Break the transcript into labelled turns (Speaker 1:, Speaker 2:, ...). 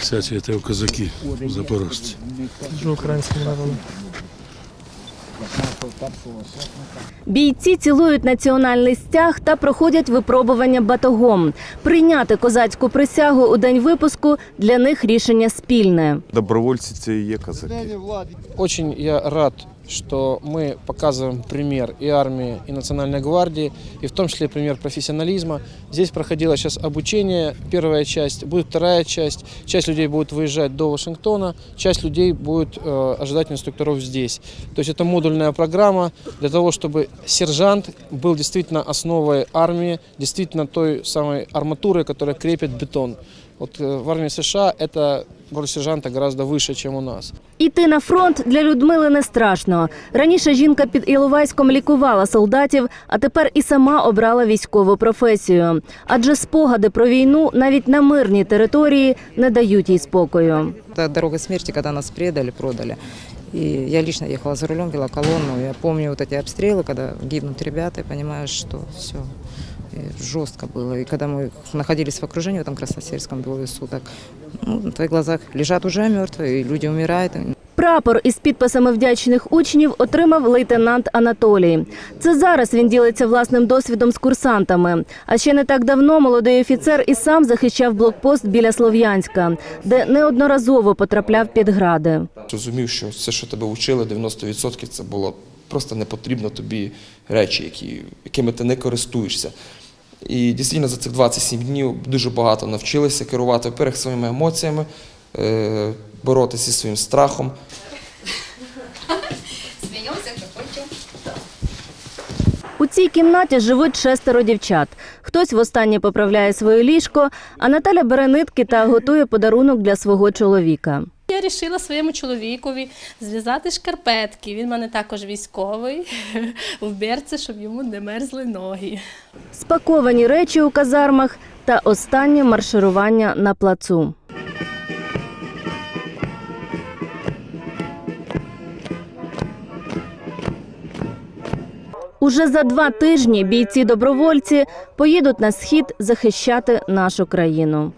Speaker 1: Вся цвіте у козаки запорожці.
Speaker 2: Дуже українським народом.
Speaker 3: Бійці цілують національний стяг та проходять випробування батогом. Прийняти козацьку присягу у день випуску для них рішення спільне.
Speaker 4: Добровольці це і є козаки.
Speaker 2: Очень я рад, что мы показываем пример и армии, и Национальной гвардии, и в том числе пример профессионализма. Здесь проходило сейчас обучение, первая часть, будет вторая часть. Часть людей будет выезжать до Вашингтона, часть людей будет э, ожидать инструкторов здесь. То есть это модульная программа для того, чтобы сержант был действительно основой армии, действительно той самой арматурой, которая крепит бетон. Вот э, в армии США это роль сержанта гораздо выше, чем у нас.
Speaker 3: Іти на фронт для Людмили не страшно. Раніше жінка під Іловайськом лікувала солдатів, а тепер і сама обрала військову професію. Адже спогади про війну навіть на мирній території не дають їй спокою.
Speaker 5: Это дорога смерти, когда нас предали, продали. И я лично ехала за рулем, вела колонну. Я помню вот эти обстрелы, когда гибнут ребята, и понимаешь, что все жестко было. И когда мы находились в окружении в этом Красносельском двое суток, ну, на твоих глазах лежат уже мертвые, и люди умирают.
Speaker 3: Прапор із підписами вдячних учнів отримав лейтенант Анатолій. Це зараз він ділиться власним досвідом з курсантами. А ще не так давно молодий офіцер і сам захищав блокпост біля Слов'янська, де неодноразово потрапляв під гради.
Speaker 6: Розумів, що все, що тебе вчили, 90% це було просто не потрібно тобі речі, які, якими ти не користуєшся. І дійсно за цих 27 днів дуже багато навчилися керувати, во-первых, своїми емоціями, е, боротися зі своїм страхом.
Speaker 7: Хочет.
Speaker 3: У цій кімнаті живуть шестеро дівчат. Хтось востаннє поправляє своє ліжко, а Наталя бере нитки та готує подарунок для свого чоловіка.
Speaker 8: Я вирішила своєму чоловікові зв'язати шкарпетки. Він в мене також військовий в берці, щоб йому не мерзли ноги.
Speaker 3: Спаковані речі у казармах та останнє марширування на плацу. Уже за два тижні бійці-добровольці поїдуть на схід захищати нашу країну.